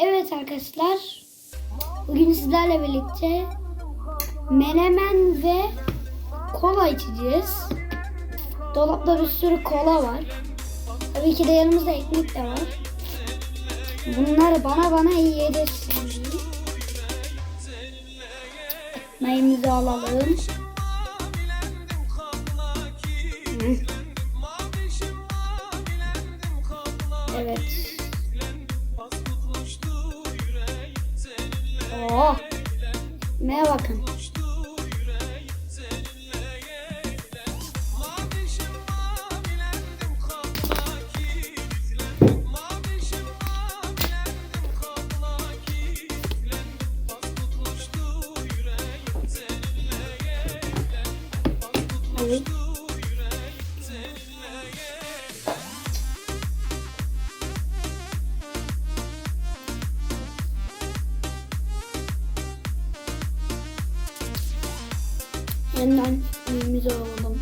Evet arkadaşlar. Bugün sizlerle birlikte menemen ve kola içeceğiz. Dolapta bir sürü kola var. Tabii ki de yanımızda ekmek de var. Bunları bana bana yeriz. Ekmeğimizi alalım. Evet. Oh. Neye bakın. Evet. Yeniden elimizi alalım.